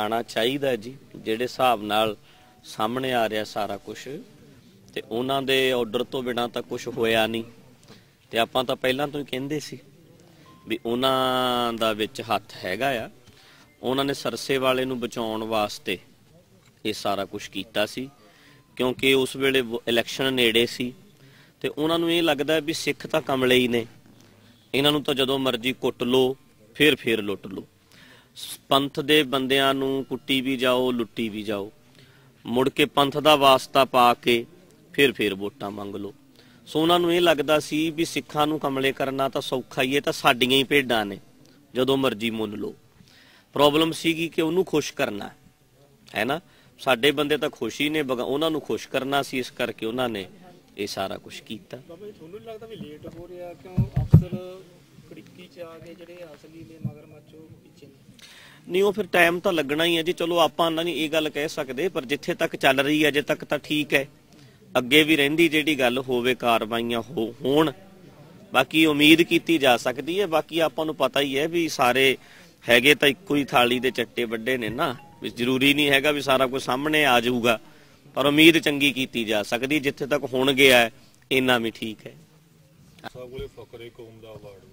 ਆਣਾ ਚਾਹੀਦਾ ਜੀ, ਜਿਹੜੇ ਹਿਸਾਬ ਨਾਲ ਸਾਹਮਣੇ ਆ ਰਿਹਾ ਸਾਰਾ ਕੁਝ ਤੇ ਉਹਨਾਂ ਦੇ ਆਰਡਰ ਤੋਂ ਬਿਨਾ ਤਾਂ ਕੁਝ ਹੋਇਆ ਨਹੀਂ। ਤੇ ਆਪਾਂ ਤਾਂ ਪਹਿਲਾਂ ਤੋਂ ਹੀ ਕਹਿੰਦੇ ਸੀ ਵੀ ਉਹਨਾਂ ਦਾ ਵਿੱਚ ਹੱਥ ਹੈਗਾ ਆ। ਉਹਨਾਂ ਨੇ ਸਰਸੇ ਵਾਲੇ ਨੂੰ ਬਚਾਉਣ ਵਾਸਤੇ ਇਹ ਸਾਰਾ ਕੁਝ ਕੀਤਾ ਸੀ, ਕਿਉਂਕਿ ਉਸ ਵੇਲੇ ਇਲੈਕਸ਼ਨ ਨੇੜੇ ਸੀ। ਤੇ ਉਹਨਾਂ ਨੂੰ ਇਹ ਲੱਗਦਾ ਵੀ ਸਿੱਖ ਤਾਂ ਕਮਲੇ ਹੀ ਨੇ। ਇਹਨਾਂ ਨੂੰ ਤਾਂ ਜਦੋਂ ਮਰਜ਼ੀ ਕੁੱਟ ਲੋ ਫਿਰ ਫਿਰ ਲੁੱਟ ਲੋ ਪੰਥ ਦੇ ਬੰਦਿਆਂ ਨੂੰ ਕੁੱਟੀ ਵੀ ਜਾਓ, ਲੁੱਟੀ ਵੀ ਜਾਓ। ਮੁੜ ਕੇ ਪੰਥ ਦਾ ਵਾਸਤਾ ਪਾ ਕੇ ਫਿਰ ਫਿਰ ਵੋਟਾਂ ਮੰਗ ਲਓ। ਸੋ ਉਹਨਾਂ ਨੂੰ ਇਹ ਲੱਗਦਾ ਸੀ ਵੀ ਸਿੱਖਾਂ ਨੂੰ ਕਮਲੇ ਕਰਨਾ ਤਾਂ ਸੌਖਾ ਹੀ ਹੈ ਤਾਂ ਸਾਡੀਆਂ ਹੀ ਭੇਡਾਂ ਨੇ, ਜਦੋਂ ਮਰਜ਼ੀ ਮੁੰਨ ਲਓ। ਪ੍ਰੋਬਲਮ ਸੀਗੀ ਕਿ ਉਹਨੂੰ ਖੁਸ਼ ਕਰਨਾ ਹੈ। ਨਾ? ਸਾਡੇ ਬੰਦੇ ਤਾਂ ਖੁਸ਼ ਹੀ ਨੇ ਉਹਨਾਂ ਨੂੰ ਖੁਸ਼ ਕਰਨਾ ਸੀ, ਇਸ ਕਰਕੇ ਉਹਨਾਂ ਨੇ ਇਹ ਸਾਰਾ ਕੁਝ ਕੀਤਾ। ਬਾਬਾ ਜੀ, ਤੁਹਾਨੂੰ ਲੱਗਦਾ ਵੀ ਲੇਟ ਹੋ ਰਿਹਾ? ਕਿਉਂ ਅਫਸਰ ਕੜਿੱਕੀ ਚ ਆ ਗਏ ਜਿਹੜੇ ਅਸਲੀ ਨੇ ਮਗਰਮੱਛ ਉਹ ਪਿੱਛੇ ਨੇ। ਨਹੀਂ ਉਹ ਫਿਰ ਟਾਈਮ ਤਾਂ ਲੱਗਣਾ ਹੀ ਹੈ ਜੀ। ਚਲੋ ਆਪਾਂ ਨਾ ਨਹੀਂ ਇਹ ਗੱਲ ਕਹਿ ਸਕਦੇ ਪਰ ਜਿੱਥੇ ਤੱਕ ਚੱਲ ਰਹੀ ਹੈ ਅਜੇ ਤੱਕ ਤਾਂ ਠੀਕ ਹੈ। ਅੱਗੇ ਵੀ ਰਹਿੰਦੀ ਜਿਹੜੀ ਗੱਲ ਹੋਵੇ ਕਾਰਵਾਈਆਂ ਹੋ- ਹੋਣ। ਬਾਕੀ ਉਮੀਦ ਕੀਤੀ ਜਾ ਸਕਦੀ ਹੈ। ਬਾਕੀ ਆਪਾਂ ਨੂੰ ਪਤਾ ਹੀ ਹੈ ਵੀ ਸਾਰੇ ਹੈਗੇ ਤਾਂ ਇੱਕੋ ਹੀ ਥਾਲੀ ਦੇ ਚੱਟੇ ਵੱਡੇ ਨੇ ਨਾ। ਵੀ ਜ਼ਰੂਰੀ ਨਹੀਂ ਹੈਗਾ ਵੀ ਸਾਰਾ ਕੁਝ ਸਾਹਮਣੇ ਆ ਜਾਊਗਾ। ਪਰ ਉਮੀਦ ਚੰਗੀ ਕੀਤੀ ਜਾ ਸਕਦੀ। ਜਿੱਥੇ ਤੱਕ ਹੁਣ ਗਿਆ ਹੈ ਇੰਨਾ ਵੀ ਠੀਕ ਹੈ। ਸਾਹਿਬ ਕੋਲੇ ਫਕਰੇ ਕੌਮ ਦਾ ਅਵਾਰਡ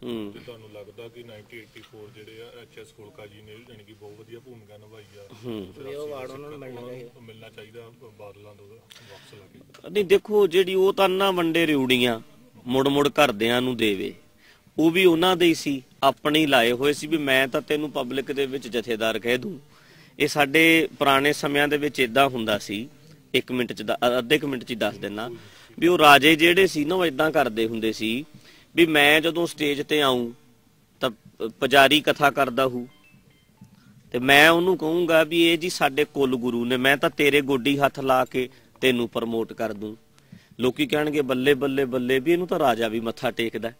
ਤੇ ਤੁਹਾਨੂੰ ਲੱਗਦਾ ਕਿ 1984 ਜਿਹੜੇ ਆ ਐਚਐਸ ਕੋਲਕਾ ਜੀ ਨੇ ਯਾਨੀ ਕਿ ਬਹੁਤ ਵਧੀਆ ਭੂਮਿਕਾ ਨਿਭਾਈ ਆ। ਹੂੰ। ਵੀ ਉਹ ਅਵਾਰਡ ਉਹਨਾਂ ਨੂੰ ਮਿਲਣਾ ਚਾਹੀਦਾ। ਮਿਲਣਾ ਚਾਹੀਦਾ ਬਾਦਲਾਂ ਤੋਂ ਵਾਪਸ ਲਾ ਕੇ। ਨਹੀਂ ਦੇਖੋ ਜਿਹੜੀ ਉਹ ਤਾਂ ਨਾ ਵੰਡੇ ਰਿਉੜੀਆਂ ਮੁੜ ਮੁੜ ਘਰਦਿਆਂ ਨੂੰ ਦੇਵੇ ਉਹ ਵੀ ਉਹਨਾਂ ਦੇ ਹੀ ਸੀ ਆਪਣੇ ਲਾਏ ਹੋਏ ਸੀ ਵੀ ਮੈਂ ਤਾਂ ਤੈਨੂੰ ਪਬਲਿਕ ਦੇ ਵਿੱਚ ਜਥੇਦਾਰ ਕਹਿ ਦੂੰ। ਇਹ ਸਾਡੇ ਪੁਰਾਣੇ ਸਮਿਆਂ ਦੇ ਵਿੱਚ ਇਦਾਂ ਹੁੰਦਾ ਸੀ 1 ਮਿੰਟ ਚ ਅੱਧੇ ਕੁ ਮਿੰਟ ਚ ਹੀ ਦੱਸ ਦਿੰਨਾ ਵੀ ਉਹ ਰਾਜੇ ਜਿਹੜੇ ਸੀ ਨਾ ਉਹ ਇਦਾਂ ਕਰਦੇ ਹੁੰਦੇ ਸੀ ਵੀ ਮੈਂ ਜਦੋਂ ਸਟੇਜ ਤੇ ਆਉਂ ਤਾਂ ਪੁਜਾਰੀ ਕਥਾ ਕਰਦਾ ਹੂੰ। ਤੇ ਮੈਂ ਉਹਨੂੰ ਕਹੂੰਗਾ ਵੀ ਇਹ ਜੀ ਸਾਡੇ ਕੁੱਲ ਗੁਰੂ ਨੇ, ਮੈਂ ਤਾਂ ਤੇਰੇ ਗੋਡੀ ਹੱਥ ਲਾ ਕੇ ਤੈਨੂੰ ਪ੍ਰਮੋਟ ਕਰ ਦੂੰ। ਲੋਕੀ ਕਹਿਣਗੇ, ਬੱਲੇ ਬੱਲੇ ਬੱਲੇ, ਵੀ ਇਹਨੂੰ ਤਾਂ ਰਾਜਾ ਵੀ ਮੱਥਾ ਟੇਕਦਾ। ਹੈ।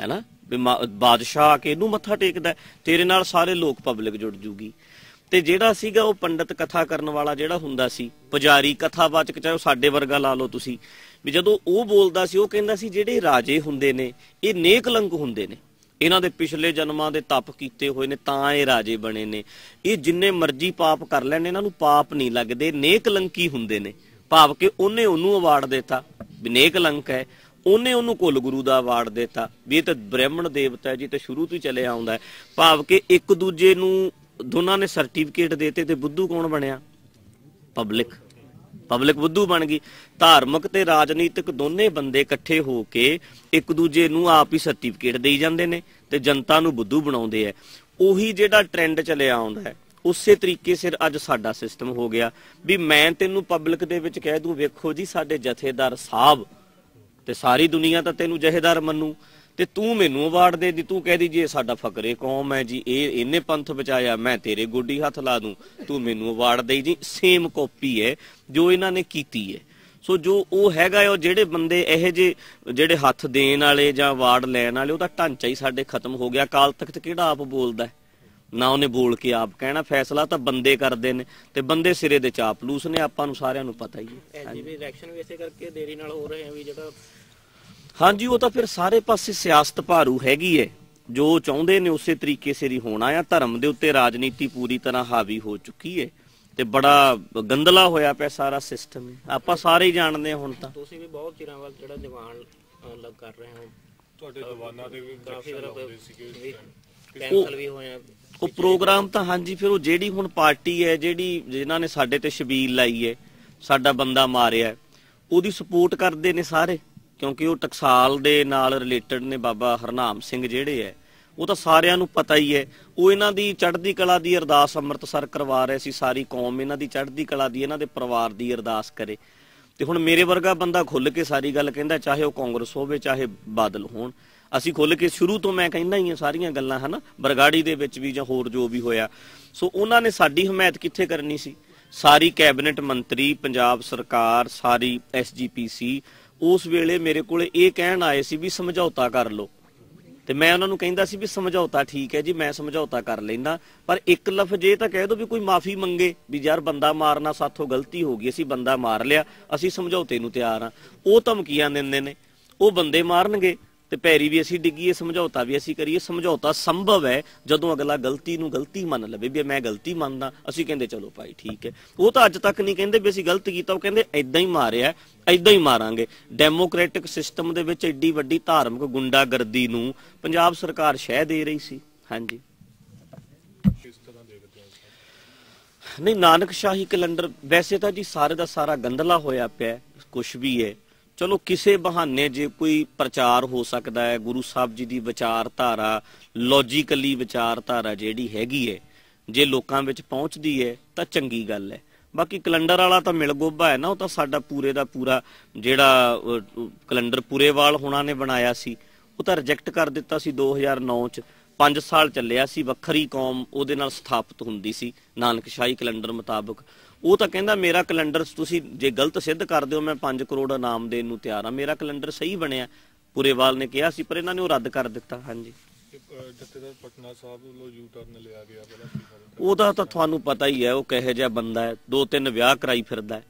ਹੈਨਾ? ਵੀ ਮਾ- ਬਾਦਸ਼ਾਹ ਆ ਕੇ ਇਹਨੂੰ ਮੱਥਾ ਟੇਕਦਾ। ਤੇਰੇ ਨਾਲ ਸਾਰੇ ਲੋਕ ਪਬਲਿਕ ਜੁੜ ਜੂਗੀ। ਤੇ ਜਿਹੜਾ ਸੀਗਾ ਉਹ ਪੰਡਤ ਕਥਾ ਕਰਨ ਵਾਲਾ ਜਿਹੜਾ ਹੁੰਦਾ ਸੀ, ਪੁਜਾਰੀ, ਕਥਾਵਾਚਕ, ਚਾਹੇ ਉਹ ਸਾਡੇ ਵਰਗਾ ਲਾ ਲਓ ਤੁਸੀਂ, ਵੀ ਜਦੋਂ ਉਹ ਬੋਲਦਾ ਸੀ, ਉਹ ਕਹਿੰਦਾ ਸੀ ਜਿਹੜੇ ਰਾਜੇ ਹੁੰਦੇ ਨੇ, ਇਹ ਨੇਕਲੰਕ ਹੁੰਦੇ ਨੇ। ਇਹਨਾਂ ਦੇ ਪਿਛਲੇ ਜਨਮਾਂ ਦੇ ਤਪ ਕੀਤੇ ਹੋਏ ਨੇ, ਤਾਂ ਇਹ ਰਾਜੇ ਬਣੇ ਨੇ। ਇਹ ਜਿੰਨੇ ਮਰਜ਼ੀ ਪਾਪ ਕਰ ਲੈਣ, ਇਹਨਾਂ ਨੂੰ ਪਾਪ ਨਹੀਂ ਲੱਗਦੇ ਨੇਕਲੰਕੀ ਹੁੰਦੇ ਨੇ। ਭਾਵ ਕਿ ਉਹਨੇ ਉਹਨੂੰ ਅਵਾਰਡ ਦਿੱਤਾ, ਵੀ ਨੇਕਲੰਕ ਹੈ। ਉਹਨੇ ਉਹਨੂੰ ਕੁੱਲ ਗੁਰੂ ਦਾ ਅਵਾਰਡ ਦਿੱਤਾ, ਵੀ ਇਹ ਤਾਂ ਬ੍ਰਾਹਮਣ ਦੇਵਤਾ ਹੈ ਜੀ ਤੇ ਸ਼ੁਰੂ ਤੋਂ ਹੀ ਚੱਲਿਆ ਆਉਂਦਾ ਹੈ। ਭਾਵ ਕਿ ਇੱਕ ਦੂਜੇ ਨੂੰ ਦੋਨਾਂ ਨੇ ਸਰਟੀਫਿਕੇਟ ਦੇਤੇ ਤੇ ਬੁੱਧੂ ਕੌਣ ਬਣਿਆ? ਪਬਲਿਕ। ਪਬਲਿਕ ਬੁੱਧੂ ਬਣ ਗਈ। ਧਾਰਮਿਕ ਤੇ ਰਾਜਨੀਤਿਕ ਦੋਨੇ ਬੰਦੇ ਇਕੱਠੇ ਹੋ ਕੇ ਇੱਕ ਦੂਜੇ ਨੂੰ ਆਪ ਹੀ ਸਰਟੀਫਿਕੇਟ ਦੇਈ ਜਾਂਦੇ ਨੇ ਤੇ ਜਨਤਾ ਨੂੰ ਬੁੱਧੂ ਬਣਾਉਂਦੇ ਆ ਉਹੀ ਜਿਹੜਾ ਟ੍ਰੈਂਡ ਚੱਲਿਆ ਆਉਂਦਾ ਹੈ ਉਸੇ ਤਰੀਕੇ ਸਿਰ ਅੱਜ ਸਾਡਾ ਸਿਸਟਮ ਹੋ ਗਿਆ। ਵੀ ਮੈਂ ਤੈਨੂੰ ਪਬਲਿਕ ਦੇ ਵਿੱਚ ਕਹਿ ਦੂੰ, ਵੇਖੋ ਜੀ ਸਾਡੇ ਜਥੇਦਾਰ ਸਾਹਿਬ ਤੇ ਸਾਰੀ ਦੁਨੀਆ ਤਾਂ ਤੈਨੂੰ ਜਹੇਦਾਰ ਮੰਨੂ। ਤੇ ਤੂੰ ਮੈਨੂੰ ਅਵਾਰਡ ਦੇ ਦੀ, ਤੂੰ ਕਹਿ ਦੀ ਜੀ ਸਾਡਾ ਫਕਰੇ ਕੌਮ ਹੈ ਜੀ, ਇਹ ਇਹਨੇ ਪੰਥ ਬਚਾਇਆ, ਮੈਂ ਤੇਰੇ ਗੋਡੀ ਹੱਥ ਲਾ ਦੂੰ, ਤੂੰ ਮੈਨੂੰ ਅਵਾਰਡ ਦੇਈ ਜੀ ਸੇਮ ਕਾਪੀ ਹੈ, ਜੋ ਇਹਨਾਂ ਨੇ ਕੀਤੀ ਹੈ। ਸੋ ਜੋ ਉਹ ਹੈਗਾ ਉਹ ਜਿਹੜੇ ਬੰਦੇ ਇਹ ਜੇ ਜਿਹੜੇ ਹੱਥ ਦੇਣ ਵਾਲੇ ਜਾਂ ਅਵਾਰਡ ਲੈਣ ਵਾਲੇ ਉਹਦਾ ਢਾਂਚਾ ਹੀ ਸਾਡੇ ਖਤਮ ਹੋ ਗਿਆ। ਕਾਲ ਤਖਤ ਕਿਹੜਾ ਆਪ ਬੋਲਦਾ ਨਾ ਉਹਨੇ ਬੋਲ ਕੇ ਆਪ ਕਹਿਣਾ, ਫੈਸਲਾ ਤਾਂ ਬੰਦੇ ਕਰਦੇ ਨੇ, ਤੇ ਬੰਦੇ ਸਿਰੇ ਦੇ ਚਾਪਲੂਸ ਨੇ, ਆਪਾਂ ਨੂੰ ਸਾਰਿਆਂ ਨੂੰ ਪਤਾ ਹੀ ਹੈ। ਐਜੀਬੀ ਇਲੈਕਸ਼ਨ ਵੀ ਇਸੇ ਕਰਕੇ ਦੇਰੀ ਨਾਲ ਹੋ ਰਹੇ ਆ ਵੀ ਜਿਹੜਾ ਹਾਂਜੀ ਉਹ ਤਾਂ ਫਿਰ ਸਾਰੇ ਪਾਸੇ ਸਿਆਸਤ ਭਾਰੂ ਹੈਗੀ ਏ। ਜੋ ਚਾਹੁੰਦੇ ਨੇ ਉਸੇ ਤਰੀਕੇ ਸਿਰ ਹੀ ਹੋਣਾ ਆ। ਧਰਮ ਦੇ ਉੱਤੇ ਰਾਜਨੀਤੀ ਪੂਰੀ ਤਰ੍ਹਾਂ ਹਾਵੀ ਹੋ ਚੁੱਕੀ ਏ ਤੇ ਬੜਾ ਗੰਦਲਾ ਹੋਇਆ ਪਿਆ ਸਾਰਾ ਸਿਸਟਮ ਆਪਾਂ ਸਾਰੇ ਹੀ ਜਾਣਦੇ ਹੁਣ ਤਾਂ। ਤੁਸੀਂ ਵੀ ਬਹੁਤ ਚਿਰਾਂ ਬਾਅਦ ਜਿਹੜਾ ਦੀਵਾਨ ਲੱਗ ਕਰ ਰਹੇ ਹੋ। ਤੁਹਾਡੇ ਦੀਵਾਨਾਂ ਦੇ ਵੀ ਕਾਫੀ ਕੈਂਸਲ ਵੀ ਹੋਏ ਆ। ਉਹ ਪ੍ਰੋਗਰਾਮ ਤਾਂ ਹਾਂਜੀ ਫਿਰ ਉਹ ਜਿਹੜੀ ਹੁਣ ਪਾਰਟੀ ਹੈ ਜਿਹੜੀ ਜਿਨ੍ਹਾਂ ਨੇ ਸਾਡੇ ਤੇ ਸ਼ਬੀਲ ਲਾਈ ਹੈ ਸਾਡਾ ਬੰਦਾ ਮਾਰਿਆ ਉਹਦੀ ਸਪੋਰਟ ਕਰਦੇ ਨੇ ਸਾਰੇ। ਕਿਉਂਕਿ ਉਹ ਟਕਸਾਲ ਦੇ ਨਾਲ ਰਿਲੇਟਡ ਨੇ ਬਾਬਾ ਹਰਨਾਮ ਸਿੰਘ ਜਿਹੜੇ ਹੈ ਉਹ ਤਾਂ ਸਾਰਿਆਂ ਨੂੰ ਪਤਾ ਹੀ ਹੈ ਉਹ ਇਹਨਾਂ ਦੀ ਚੜ੍ਹਦੀ ਕਲਾ ਦੀ ਅਰਦਾਸ ਅੰਮ੍ਰਿਤਸਰ ਕਰਵਾ ਰਹੇ ਸੀ। ਸਾਰੀ ਕੌਮ ਇਹਨਾਂ ਦੀ ਚੜ੍ਹਦੀ ਕਲਾ ਦੀ, ਇਹਨਾਂ ਦੇ ਪਰਿਵਾਰ ਦੀ ਅਰਦਾਸ ਕਰੇ। ਤੇ ਹੁਣ ਮੇਰੇ ਵਰਗਾ ਬੰਦਾ ਖੁੱਲ ਕੇ ਸਾਰੀ ਗੱਲ ਕਹਿੰਦਾ, ਚਾਹੇ ਉਹ ਕਾਂਗਰਸ ਹੋਵੇ, ਚਾਹੇ ਬਾਦਲ ਹੋਣ। ਅਸੀਂ ਖੁੱਲ ਕੇ ਸ਼ੁਰੂ ਤੋਂ ਮੈਂ ਕਹਿੰਦਾ ਹੀ ਆ ਸਾਰੀਆਂ ਗੱਲਾਂ, ਹਨਾ? ਬਰਗਾੜੀ ਦੇ ਵਿੱਚ ਵੀ ਜਾਂ ਹੋਰ ਜੋ ਵੀ ਹੋਇਆ। ਸੋ ਉਹਨਾਂ ਨੇ ਸਾਡੀ ਹਮਾਇਤ ਕਿੱਥੇ ਕਰਨੀ ਸੀ? ਸਾਰੀ ਕੈਬਨਿਟ ਮੰਤਰੀ, ਪੰਜਾਬ ਸਰਕਾਰ, ਸਾਰੀ ਐਸਜੀਪੀਸੀ ਉਸ ਵੇਲੇ ਮੇਰੇ ਕੋਲ ਇਹ ਕਹਿਣ ਆਏ ਸੀ ਵੀ ਸਮਝੌਤਾ ਕਰ ਲਓ। ਤੇ ਮੈਂ ਉਹਨਾਂ ਨੂੰ ਕਹਿੰਦਾ ਸੀ ਵੀ ਸਮਝੌਤਾ ਠੀਕ ਹੈ ਜੀ, ਮੈਂ ਸਮਝੌਤਾ ਕਰ ਲੈਂਦਾ। ਪਰ ਇੱਕ ਲਫ਼ਜ਼ ਇਹ ਤਾਂ ਕਹਿ ਦੋ ਵੀ ਕੋਈ ਮਾਫੀ ਮੰਗੇ ਵੀ ਯਾਰ ਬੰਦਾ ਮਾਰਨਾ ਸਾਥੋਂ ਗਲਤੀ ਹੋ ਗਈ, ਅਸੀਂ ਬੰਦਾ ਮਾਰ ਲਿਆ, ਅਸੀਂ ਸਮਝੌਤੇ ਨੂੰ ਤਿਆਰ ਆ ਉਹ ਧਮਕੀਆਂ ਦਿੰਦੇ ਨੇ, ਉਹ ਬੰਦੇ ਮਾਰਨਗੇ। ਤੇ ਪੈਰੀ ਵੀ ਅਸੀਂ ਡਿੱਗੀਏ, ਸਮਝੌਤਾ ਵੀ ਅਸੀਂ ਕਰੀਏ। ਸਮਝੌਤਾ ਸੰਭਵ ਹੈ ਜਦੋਂ ਅਗਲਾ ਗਲਤੀ ਨੂੰ ਗਲਤੀ ਮੰਨ ਲਵੇ ਵੀ ਮੈਂ ਗਲਤੀ ਮੰਨਦਾ। ਅਸੀਂ ਕਹਿੰਦੇ, ਚਲੋ ਭਾਈ, ਠੀਕ ਹੈ। ਉਹ ਤਾਂ ਅੱਜ ਤੱਕ ਨਹੀਂ ਕਹਿੰਦੇ ਵੀ ਅਸੀਂ ਗਲਤ ਕੀਤਾ। ਉਹ ਕਹਿੰਦੇ ਐਦਾਂ ਹੀ ਮਾਰਿਆ ਐਦਾਂ ਹੀ ਮਾਰਾਂਗੇ। ਡੈਮੋਕ੍ਰੈਟਿਕ ਸਿਸਟਮ ਦੇ ਵਿੱਚ ਐਡੀ ਵੱਡੀ ਧਾਰਮਿਕ ਗੁੰਡਾਗਰਦੀ ਨੂੰ ਪੰਜਾਬ ਸਰਕਾਰ ਸ਼ਹਿ ਦੇ ਰਹੀ ਸੀ। ਹਾਂਜੀ। ਨਹੀਂ ਨਾਨਕ ਸ਼ਾਹੀ ਕੈਲੰਡਰ, ਵੈਸੇ ਤਾਂ ਜੀ ਸਾਰੇ ਦਾ ਸਾਰਾ ਗੰਦਲਾ ਹੋਇਆ ਪਿਆ। ਕੁਝ ਵੀ ਹੈ। ਚਲੋ ਕਿਸੇ ਬਹਾਨੇ ਜੇ ਕੋਈ ਪ੍ਰਚਾਰ ਹੋ ਸਕਦਾ ਹੈ, ਗੁਰੂ ਸਾਹਿਬ ਜੀ ਦੀ ਵਿਚਾਰਧਾਰਾ ਲੌਜੀਕਲੀ ਵਿਚਾਰਧਾਰਾ ਜਿਹੜੀ ਹੈਗੀ ਹੈ, ਜੇ ਲੋਕਾਂ ਵਿੱਚ ਪਹੁੰਚਦੀ ਹੈ, ਤਾਂ ਚੰਗੀ ਗੱਲ ਹੈ। ਬਾਕੀ ਕੈਲੰਡਰ ਵਾਲਾ ਤਾਂ ਮਿਲਗੋਬਾ ਹੈ ਨਾ, ਉਹ ਤਾਂ ਸਾਡਾ ਪੂਰੇ ਦਾ ਪੂਰਾ ਜਿਹੜਾ ਕੈਲੰਡਰ ਪੂਰੇਵਾਲ ਹੋਣਾ ਨੇ ਬਣਾਇਆ ਸੀ। ਉਹ ਤਾਂ ਰਿਜੈਕਟ ਕਰ ਦਿੱਤਾ ਸੀ 2009 ਚ। 5 ਸਾਲ ਚੱਲਿਆ ਸੀ, ਵੱਖਰੀ ਕੌਮ ਉਹਦੇ ਨਾਲ ਸਥਾਪਿਤ ਹੁੰਦੀ ਸੀ। ਨਾਨਕਸ਼ਾਹੀ ਕੈਲੰਡਰ ਮੁਤਾਬਕ ਉਹ ਤਾਂ ਕਹਿੰਦਾ ਮੇਰਾ ਕੈਲੰਡਰ ਤੁਸੀਂ ਜੇ ਗਲਤ ਸਿੱਧ ਕਰ ਦਿਓ ਮੈਂ 5 ਕਰੋੜ ਇਨਾਮ ਦੇਣ ਨੂੰ ਤਿਆਰ ਆ। ਮੇਰਾ ਕੈਲੰਡਰ ਸਹੀ ਬਣਿਆ। ਪੁਰੇਵਾਲ ਨੇ ਕਿਹਾ ਸੀ, ਪਰ ਇਹਨਾਂ ਨੇ ਉਹ ਰੱਦ ਕਰ ਦਿੱਤਾ। ਹਾਂਜੀ। ਜਥੇਦਾਰ ਪਟਨਾ ਸਾਹਿਬ ਵੱਲੋਂ ਯੂ ਟਰਨ ਲਿਆ ਗਿਆ ਉਹਦਾ ਤਾਂ ਤੁਹਾਨੂੰ ਪਤਾ ਹੀ ਹੈ, ਉਹ ਕਿਹੋ ਜਿਹਾ ਬੰਦਾ ਹੈ। ਦੋ ਤਿੰਨ ਵਿਆਹ ਕਰਾਈ ਫਿਰਦਾ ਹੈ।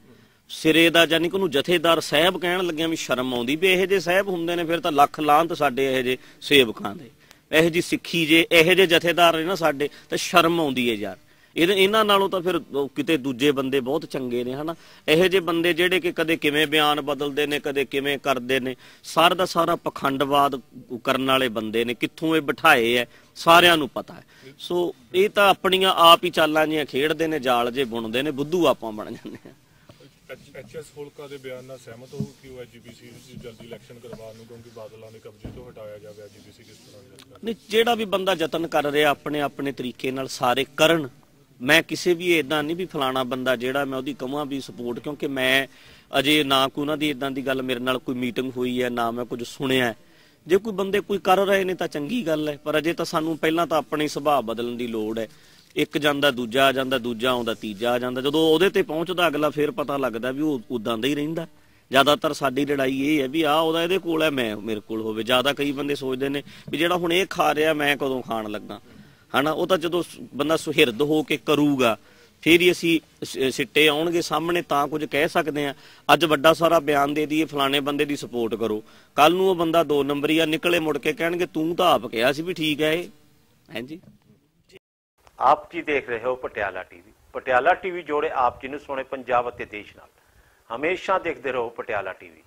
ਸਿਰੇ ਦਾ ਯਾਨੀ ਕਿ ਉਹਨੂੰ ਜਥੇਦਾਰ ਸਾਹਿਬ ਕਹਿਣ ਲੱਗਿਆ ਵੀ ਸ਼ਰਮ ਆਉਂਦੀ ਵੀ ਇਹੋ ਜਿਹੇ ਸਾਹਿਬ ਹੁੰਦੇ ਨੇ, ਫਿਰ ਤਾਂ ਲੱਖ ਲਾਂਤ ਸਾਡੇ ਇਹੋ ਜਿਹੇ ਸੇਵਕਾਂ ਦੇ। ਇਹੋ ਜੀ ਸਿੱਖੀ ਜੇ, ਇਹੋ ਜਿਹੇ ਜਥੇਦਾਰ ਨੇ ਨਾ ਸਾਡੇ, ਤਾਂ ਸ਼ਰਮ ਆਉਂਦੀ ਹੈ ਯਾਰ। ਇਹਨਾਂ ਨਾਲੋਂ ਤਾਂ ਫਿਰ ਕਿਤੇ ਦੂਜੇ ਬੰਦੇ ਬਹੁਤ ਚੰਗੇ ਨੇ ਹਨਾ? ਇਹੋ ਜਿਹੇ ਬੰਦੇ ਜਿਹੜੇ ਕਿ ਕਦੇ ਕਿਵੇਂ ਬਿਆਨ ਬਦਲਦੇ ਨੇ ਕਦੇ ਕਿਵੇਂ ਕਰਦੇ ਨੇ ਸਾਰਾ ਦਾ ਸਾਰਾ ਪਖੰਡਵਾਦ ਕਰਨ ਵਾਲੇ ਬੰਦੇ ਨੇ ਕਿੱਥੋਂ ਇਹ ਬਿਠਾਏ ਐ ਸਾਰਿਆਂ ਨੂੰ ਪਤਾ ਹੈ ਸੋ ਇਹ ਤਾਂ ਆਪਣੀਆਂ ਆਪ ਹੀ ਚਾਲਾਂ ਜੀਆਂ ਖੇਡਦੇ ਨੇ ਜਾਲ ਜੇ ਬੁਣਦੇ ਨੇ ਬੁੱਧੂ ਆਪਾਂ ਬਣ ਜਾਂਦੇ ਆ। ਐਚਐਸ ਫੁਲਕਾ ਦੇ ਬਿਆਨ ਨਾਲ ਸਹਿਮਤ ਹੋ ਕਿ ਉਹ ਐਜੀਪੀਸੀ ਦੀ ਜਲਦੀ ਇਲੈਕਸ਼ਨ ਕਰਵਾਉਣ ਨੂੰ ਕਿਉਂਕਿ ਬਾਦਲਾਂ ਦੇ ਕਬਜ਼ੇ ਤੋਂ ਹਟਾਇਆ ਜਾਵੇ ਐਜੀਪੀਸੀ ਕਿਸ ਤਰ੍ਹਾਂ ਨਹੀਂ ਜਿਹੜਾ ਵੀ ਬੰਦਾ ਯਤਨ ਕਰ ਰਿਹਾ ਆਪਣੇ ਆਪਣੇ ਤਰੀਕੇ ਨਾਲ ਸਾਰੇ ਕਰਨ ਮੈਂ ਕਿਸੇ ਵੀ ਇਦਾਂ ਨਹੀਂ ਵੀ ਫਲਾਣਾ ਬੰਦਾ ਜਿਹੜਾ ਮੈਂ ਉਹਦੀ ਕਹਾਂ ਵੀ ਸਪੋਰਟ ਕਿਉਂਕਿ ਮੈਂ ਅਜੇ ਨਾ ਕੋਈ ਉਹਨਾਂ ਦੀ ਇਦਾਂ ਦੀ ਗੱਲ ਮੇਰੇ ਨਾਲ ਕੋਈ ਮੀਟਿੰਗ ਹੋਈ ਹੈ, ਨਾ ਮੈਂ ਕੁਝ ਸੁਣਿਆ ਜੇ ਕੋਈ ਬੰਦੇ ਕੋਈ ਕਰ ਰਹੇ ਨੇ ਤਾਂ ਚੰਗੀ ਗੱਲ ਹੈ, ਪਰ ਅਜੇ ਤਾਂ ਸਾਨੂੰ ਪਹਿਲਾਂ ਤਾਂ ਆਪਣੀ ਸੁਭਾਅ ਬਦਲਣ ਦੀ ਲੋੜ ਹੈ। ਇੱਕ ਜਾਂਦਾ ਦੂਜਾ ਆ ਜਾਂਦਾ ਦੂਜਾ, ਆਉਂਦਾ ਤੀਜਾ ਆ ਜਾਂਦਾ ਜਦੋਂ ਉਹਦੇ ਤੇ ਪਹੁੰਚਦਾ ਅਗਲਾ ਫਿਰ ਪਤਾ ਲੱਗਦਾ ਵੀ ਉਹ ਉਦਾਂ ਦਾ ਹੀ ਰਹਿੰਦਾ। ਜ਼ਿਆਦਾਤਰ ਸਾਡੀ ਲੜਾਈ ਇਹ ਹੈ ਵੀ ਆ ਉਹਦਾ ਇਹਦੇ ਕੋਲ ਹੈ, ਮੈਂ ਮੇਰੇ ਕੋਲ ਹੋਵੇ। ਜ਼ਿਆਦਾ ਕਈ ਬੰਦੇ ਸੋਚਦੇ ਨੇ ਵੀ ਜਿਹੜਾ ਹੁਣ ਇਹ ਖਾ ਰਿਹਾ, ਮੈਂ ਕਦੋਂ ਖਾਣ ਲੱਗਾ। ਹਨਾ, ਉਹ ਤਾਂ ਜਦੋਂ ਬੰਦਾ ਸੁਹਿਰਦ ਹੋ ਕੇ ਕਰੂਗਾ, ਫਿਰ ਹੀ ਅਸੀਂ ਸਿੱਟੇ ਆਉਣਗੇ ਸਾਹਮਣੇ ਤਾਂ ਕੁਝ ਕਹਿ ਸਕਦੇ ਆ ਅੱਜ ਵੱਡਾ ਸਾਰਾ ਬਿਆਨ ਦੇ ਦਈਏ, ਫਲਾਣੇ ਬੰਦੇ ਦੀ ਸਪੋਰਟ ਕਰੋ। ਕੱਲ ਨੂੰ ਉਹ ਬੰਦਾ ਦੋ ਨੰਬਰੀ ਆ ਨਿਕਲੇ ਮੁੜ ਕੇ ਕਹਿਣਗੇ, ਤੂੰ ਤਾਂ ਆਪ ਕਿਹਾ ਸੀ ਵੀ ਠੀਕ ਹੈ ਇਹ। ਹਾਂਜੀ ਆਪ ਜੀ ਦੇਖ ਰਹੇ ਹੋ ਪਟਿਆਲਾ ਟੀਵੀ? ਪਟਿਆਲਾ ਟੀਵੀ ਜੋੜੇ ਆਪ ਜੀ ਨੂੰ ਸੋਹਣੇ ਪੰਜਾਬ ਅਤੇ ਦੇਸ਼ ਨਾਲ। ਹਮੇਸ਼ਾ ਦੇਖਦੇ ਰਹੋ ਪਟਿਆਲਾ ਟੀਵੀ।